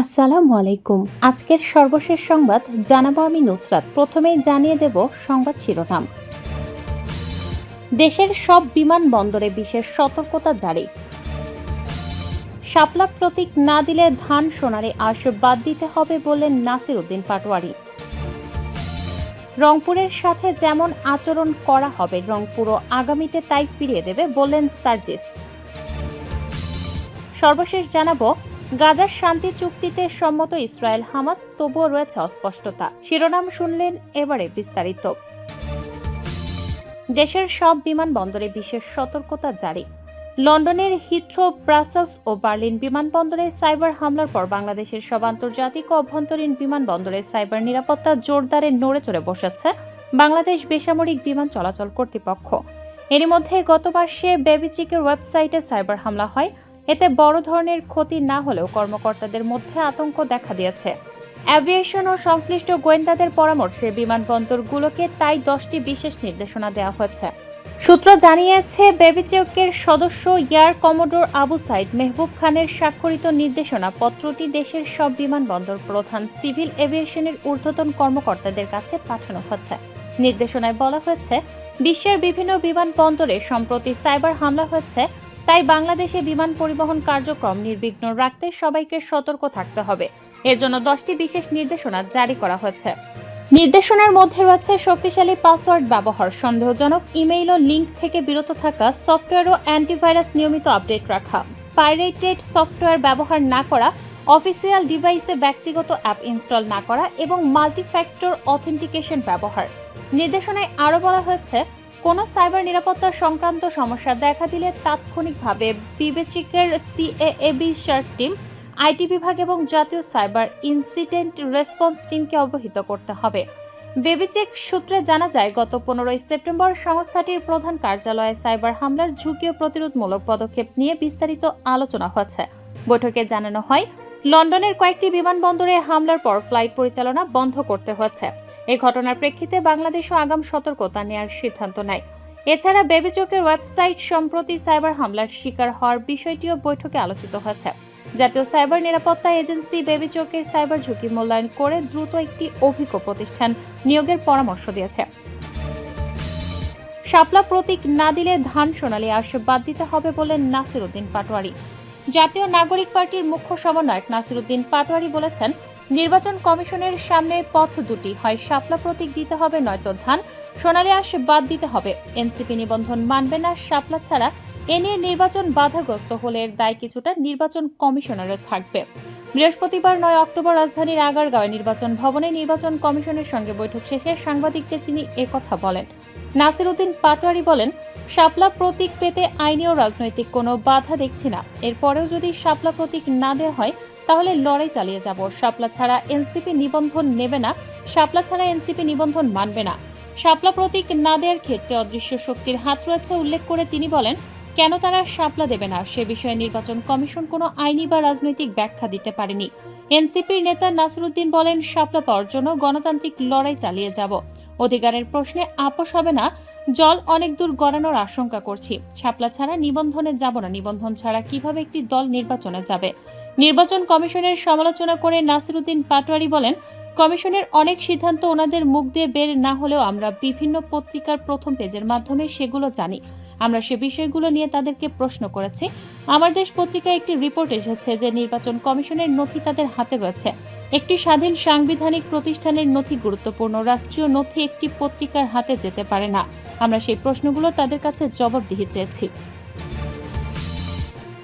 আসসালামু আলাইকুম। আজকের সর্বশেষ সংবাদ জানাব আমি নুসরাত। প্রথমেই জানিয়ে দেব সংবাদ শিরোনাম। দেশের সব বিমানবন্দরে বিশেষ সতর্কতা জারি। শাপলা প্রতীক না দিলে ধান সোনারে আশ বাদ দিতে হবে বললেন নাসির উদ্দিন পাটোয়ারি। রংপুরের সাথে যেমন আচরণ করা হবে রংপুরও আগামীতে তাই ফিরিয়ে দেবে বললেন সার্জিস। সর্বশেষ জানাব গাজার শান্তি চুক্তিতে সম্মত ইসরায়েল, হামাস, তবুও রয়েছে অস্পষ্টতা। শিরোনাম শুনলেন এবারে বিস্তারিত। দেশের সব বিমানবন্দরে বিশেষ সতর্কতা জারি। লন্ডনের হিথ্রো, ব্রাসেলস ও বার্লিন বিমানবন্দরে সাইবার হামলার পর বাংলাদেশের সব আন্তর্জাতিক ও অভ্যন্তরীণ বিমানবন্দরে সাইবার নিরাপত্তা জোরদারে নড়ে চড়ে বসেছে বাংলাদেশ বেসামরিক বিমান চলাচল কর্তৃপক্ষ। এরই মধ্যে গত মাসে বেবিচিকের ওয়েবসাইটে সাইবার হামলা হয়। এতে বড় ধরনের ক্ষতি না হলেও কর্মকর্তাদের মধ্যে আতঙ্ক দেখা দিয়েছে। অ্যাভিয়েশন ও সংশ্লিষ্ট গোয়েন্দাদের পরামর্শে বিমানবন্দরগুলোকে তাই দশটি বিশেষ নির্দেশনা দেওয়া হয়েছে। সূত্র জানিয়েছে বেবিচেকের সদস্য ইয়ার কমোডোর আবু সাইদ মেহবুব খানের স্বাক্ষরিত নির্দেশনা পত্রটি দেশের সব বিমানবন্দর প্রধান সিভিল এভিয়েশনের ঊর্ধ্বতন কর্মকর্তাদের কাছে পাঠানো হয়েছে। নির্দেশনায় বলা হয়েছে, বিশ্বের বিভিন্ন বিমানবন্দরে সম্প্রতি সাইবার হামলা হয়েছে তাই বাংলাদেশে বিমান পরিবহন কার্যক্রম নির্বিঘ্ন রাখতে সবাইকে সতর্ক থাকতে হবে। এর জন্য দশটি বিশেষ নির্দেশনা জারি করা হয়েছে। নির্দেশনার মধ্যে রয়েছে শক্তিশালী পাসওয়ার্ড ব্যবহার, সন্দেহজনক ইমেইল ও লিঙ্ক থেকে বিরত থাকা, সফটওয়্যার ও অ্যান্টিভাইরাস নিয়মিত আপডেট রাখা, পাইরেটেড সফটওয়্যার ব্যবহার না করা, অফিসিয়াল ডিভাইসে ব্যক্তিগত অ্যাপ ইনস্টল না করা এবং মাল্টিফ্যাক্টর অথেন্টিকেশন ব্যবহার। নির্দেশনায় আরও বলা হয়েছে কোনো সাইবার নিরাপত্তা সংক্রান্ত সমস্যা দেখা দিলে তাৎক্ষণিকভাবে বিবেচিকের সিএএবি শার্ট টিম, আইটি বিভাগ এবং জাতীয় সাইবার ইনসিডেন্ট রেসপন্স টিমকে অবহিত করতে হবে। বেবিচেক সূত্রে জানা যায়, গত পনেরোই সেপ্টেম্বর সংস্থাটির প্রধান কার্যালয়ে সাইবার হামলার ঝুঁকি ও প্রতিরোধমূলক পদক্ষেপ নিয়ে বিস্তারিত আলোচনা হয়েছে বৈঠকে জানানো হয়, লন্ডনের কয়েকটি বিমানবন্দরে হামলার পর ফ্লাইট পরিচালনা বন্ধ করতে হয়েছে এই ঘটনার প্রেক্ষিতে বাংলাদেশও আগাম সতর্কতা নেওয়ার সিদ্ধান্ত নেয়। এছাড়া বেবিচকের ওয়েবসাইট সম্প্রতি সাইবার হামলার শিকার হওয়ার বিষয়টিও বৈঠকে আলোচিত হয়েছে। জাতীয় সাইবার নিরাপত্তা এজেন্সি বেবিচকের সাইবার ঝুঁকি মূল্যায়ন করে দ্রুত একটি অভিজ্ঞ প্রতিষ্ঠান নিয়োগের পরামর্শ দিয়েছে। শাপলা প্রতীক না দিলে ধান সোনালী আশ বাদ দিতে হবে বলে নাসির উদ্দিন পাটোয়ারি। জাতীয় নাগরিক পার্টির মুখ্য সমন্বয়ক নাসির উদ্দিন পাটোয়ারি বলেছেন নির্বাচন কমিশনের সামনে পথ দুটি। হয় শাপলা প্রতীক দিতে হবে নয়তো ধান। সোনালী আশ বাদ দিতে হবে। এনসিপি নিবন্ধন মানবে না শাপলা ছাড়া। এ নিয়ে নির্বাচন বাধাগ্রস্ত হলে এর দায় কিছুটা নির্বাচন কমিশনারের থাকবে। বৃহস্পতিবার নয় অক্টোবর রাজধানীর আগারগাঁওয়ে নির্বাচন ভবনে নির্বাচন কমিশনের সঙ্গে বৈঠক শেষে সাংবাদিকদের তিনি একথা বলেন। নাসির উদ্দিন পাটোয়ারি বলেন শাপলা প্রতীক পেতে আইনি ও রাজনৈতিক কোনো বাধা দেখছি না। এরপরেও যদি শাপলা প্রতীক না দেওয়া হয়, তাহলে লড়াই চালিয়ে যাব। শাপলা ছাড়া এনসিপি নিবন্ধন নেবে না। শাপলা ছাড়া এনসিপি নিবন্ধন মানবে না। শাপলা প্রতীক না দেওয়ার ক্ষেত্রে অদৃশ্য শক্তির হাত রয়েছে উল্লেখ করে তিনি বলেন, কেন তারা শাপলা দেবে না? সে বিষয়ে নির্বাচন কমিশন কোনো আইনি বা রাজনৈতিক ব্যাখ্যা দিতে পারেনি। এনসিপির নেতা নাসরুদ্দিন বলেন, শাপলা পাওয়ার জন্য গণতান্ত্রিক লড়াই চালিয়ে যাব। অধিকারের প্রশ্নে আপোষ হবে না। জল অনেক দূর গড়ানোর আশঙ্কা করছি। শাপলা ছাড়া নিবন্ধনে যাব না। নিবন্ধন ছাড়া কীভাবে একটি দল নির্বাচনে যাবে? নির্বাচন কমিশনের সমালোচনা করে নাসিরুদ্দিন পাটোয়ারি বলেন, কমিশনের অনেক সিদ্ধান্ত ওনাদের মুখ দিয়ে বের না হলেও আমরা বিভিন্ন পত্রিকার প্রথম পেজের মাধ্যমে সেগুলো জানি। আমরা সে বিষয়গুলো নিয়ে তাদেরকে প্রশ্ন করেছি। আমার দেশ পত্রিকায় একটি রিপোর্ট এসেছে যে নির্বাচন কমিশনের নথি তাদের হাতে রয়েছে। একটি স্বাধীন সাংবিধানিক প্রতিষ্ঠানের নথি গুরুত্বপূর্ণ। রাষ্ট্রীয় নথি একটি পত্রিকার হাতে যেতে পারে না। আমরা সেই প্রশ্নগুলো তাদের কাছে জবাবদিহি চেয়েছি।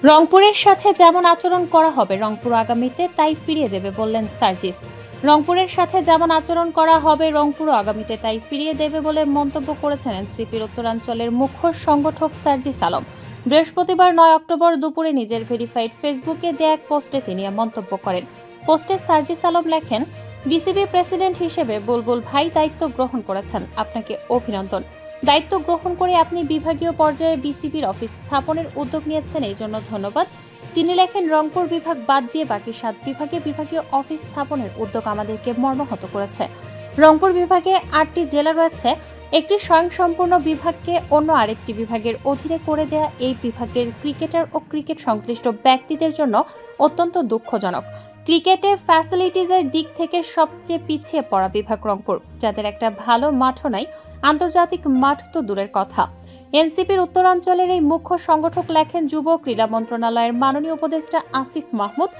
রংপুরের সাথে যেমন আচরণ করা হবে রংপুর আগামীতে, তাই ফিরিয়ে দেবে বললেন সার্জিস। রংপুরের সাথে যেমন আচরণ করা হবে রংপুর আগামীতে, তাই ফিরিয়ে দেবে বলে মন্তব্য করেছেন এনসিপির উত্তরাঞ্চলের মুখ্য সংগঠক সার্জিস আলম। বৃহস্পতিবার নয় অক্টোবর দুপুরে নিজের ভেরিফাইড ফেসবুকে দেয়া এক পোস্টে তিনি মন্তব্য করেন। পোস্টে সার্জিস আলম লেখেন, বিসিবি প্রেসিডেন্ট হিসেবে বুলবুল ভাই দায়িত্ব গ্রহণ করেছেন। আপনাকে অভিনন্দন। দায়িত্ব গ্রহণ করে আপনি বিভাগীয় পর্যায়ে বিসিবির অফিস স্থাপনের উদ্যোগ নিয়েছেন, এই জন্য ধন্যবাদ। তিনি লেখেন, রংপুর বিভাগ বাদ দিয়ে বাকি সাত বিভাগে বিভাগীয় অফিস স্থাপনের উদ্যোগ আমাদেরকে মর্মাহত করেছে। রংপুর বিভাগে আটটি জেলা রয়েছে, একটি স্বয়ংসম্পূর্ণ বিভাগকে অন্য আরেকটি বিভাগের অধীনে করে দেয়া এই বিভাগের ক্রিকেটার ও ক্রিকেট সংশ্লিষ্ট ব্যক্তিদের জন্য অত্যন্ত দুঃখজনক। ক্রিকেটে ফ্যাসিলিটিজের দিক থেকে সবচেয়ে পিছিয়ে পড়া বিভাগ রংপুর, যাদের একটা ভালো মাঠও নাই আন্তর্জাতিক মাঠ তো দূরের কথা। এনসিপির উত্তরাঞ্চলের এই মুখ্য সংগঠক লেখেন যুব ক্রীড়া মন্ত্রণালয়ের মাননীয় উপদেষ্টা আসিফ মাহমুদ।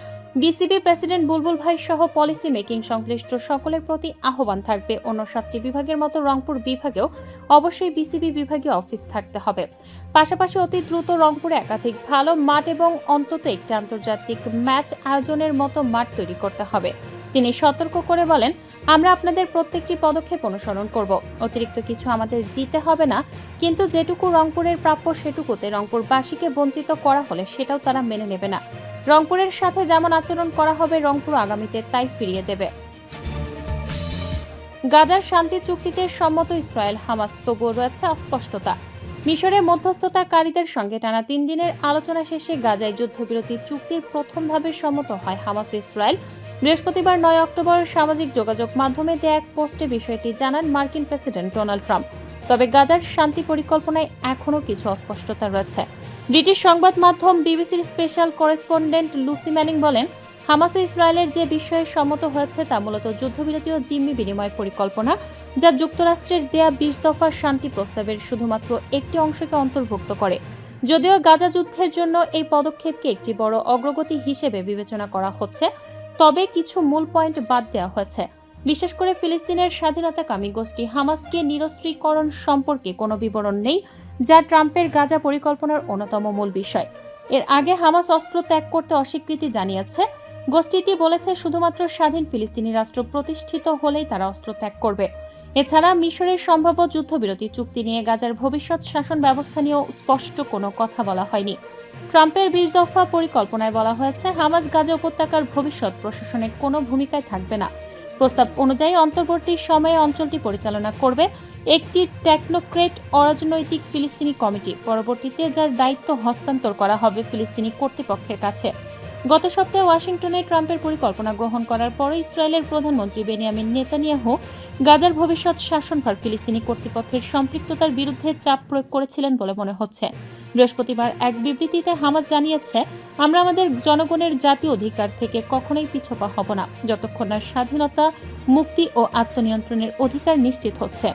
বিসিবি প্রেসিডেন্ট বুলবুল ভাই সহ পলিসি মেকিং সংশ্লিষ্ট সকলের প্রতি আহ্বান থাকবে। অন্য সাতটি বিভাগের মতো রংপুর বিভাগেও অবশ্যই বিসিবি বিভাগীয় অফিস থাকতে হবে। পাশাপাশি অতি দ্রুত রংপুরে একাধিক ভালো মাঠ এবং অন্তত একটি আন্তর্জাতিক ম্যাচ আয়োজনের মতো মাঠ তৈরি করতে হবে। তিনি সতর্ক করে বলেন আমরা আপনাদের প্রত্যেকটি পদক্ষেপ অনুসরণ করব। অতিরিক্ত কিছু আমাদের দিতে হবে না, কিন্তু যেটুকু রংপুরের প্রাপ্য সেটুকুতে রংপুরবাসীকে বঞ্চিত করা হলে সেটাও তারা মেনে নেবে না। রংপুরের সাথে যেমন আচরণ করা হবে, রংপুর আগামীতে তাই ফিরিয়ে দেবে। গাজার শান্তি চুক্তিতে সম্মত ইসরায়েল, হামাস, তবুও রয়েছে অস্পষ্টতা। মিশরে মধ্যস্থতাকারীদের সঙ্গে টানা তিন দিনের আলোচনা শেষে গাজায় যুদ্ধবিরতি চুক্তির প্রথম ধাপে সম্মত হয় হামাস ইসরায়েল। বৃহস্পতিবার নয় অক্টোবর সামাজিক যোগাযোগ মাধ্যমে দেয়া এক পোস্টে বিষয়টি জানান মার্কিন প্রেসিডেন্ট ডোনাল্ড ট্রাম্প। তবে গাজার শান্তি পরিকল্পনায় এখনও কিছু অস্পষ্টতা রয়েছে। ব্রিটিশ সংবাদ মাধ্যম বিবিসির স্পেশাল করেসপন্ডেন্ট লুসি ম্যানিং বলেন, হামাস ও ইসরায়েলের যে বিষয়ে সম্মত হয়েছে তা মূলত যুদ্ধবিরতি ও জিম্মি বিনিময় পরিকল্পনা, যা যুক্তরাষ্ট্রের দেয়া বিশ দফা শান্তি প্রস্তাবের শুধুমাত্র একটি অংশকে অন্তর্ভুক্ত করে। যদিও গাজা যুদ্ধের জন্য এই পদক্ষেপকে একটি বড় অগ্রগতি হিসেবে বিবেচনা করা হচ্ছে তবে কিছু মূল পয়েন্ট বাদ দেওয়া হয়েছে। বিশেষ করে ফিলিস্তিনের স্বাধীনতাকামী গোষ্ঠী হামাসকে নিরস্ত্রীকরণ সম্পর্কে কোনো বিবরণ নেই, যা ট্রাম্পের গাজা পরিকল্পনার অন্যতম মূল বিষয়। এর আগে হামাস অস্ত্র ত্যাগ করতে অস্বীকৃতি জানিয়েছে। গোষ্ঠীটি বলেছে শুধুমাত্র স্বাধীন ফিলিস্তিনি রাষ্ট্র প্রতিষ্ঠিত হলেই তারা অস্ত্র ত্যাগ করবে। এছাড়া মিশরের সম্ভাব্য যুদ্ধবিরতি চুক্তি নিয়ে গাজার ভবিষ্যৎ শাসন ব্যবস্থা নিয়েও স্পষ্ট কোনো কথা বলা হয়নি। ট্রাম্পের বিশ দফা পরিকল্পনায় বলা হয়েছে হামাজ গাজা উপত্যকার ভবিষ্যৎ প্রশাসনের কোনো ভূমিকায় থাকবে না। প্রস্তাব অনুযায়ী অন্তর্বর্তী সময়ে অঞ্চলটি পরিচালনা করবে একটি টেকনোক্রেট অরাজনৈতিক ফিলিস্তিনি কমিটি। পরবর্তীতে যার দায়িত্ব হস্তান্তর করা হবে ফিলিস্তিনি কর্তৃপক্ষের কাছে। গত সপ্তাহে ওয়াশিংটনে ট্রাম্পের পরিকল্পনা গ্রহণ করার পর ইসরায়েলের প্রধানমন্ত্রী বেনিয়ামিন নেতানিয়াহু গাজার ভবিষ্যৎ শাসনভার ফিলিস্তিনি কর্তৃপক্ষের সম্পৃক্ততার বিরুদ্ধে চাপ প্রয়োগ করেছিলেন বলে মনে হচ্ছে। বৃহস্পতিবার এক বিবৃতিতে হামাস জানিয়েছে, আমরা আমাদের জনগণের জাতীয় অধিকার থেকে কখনোই পিছপা হব না। যতক্ষণ না স্বাধীনতা, মুক্তি ও আত্মনিয়ন্ত্রণের অধিকার নিশ্চিত হচ্ছে।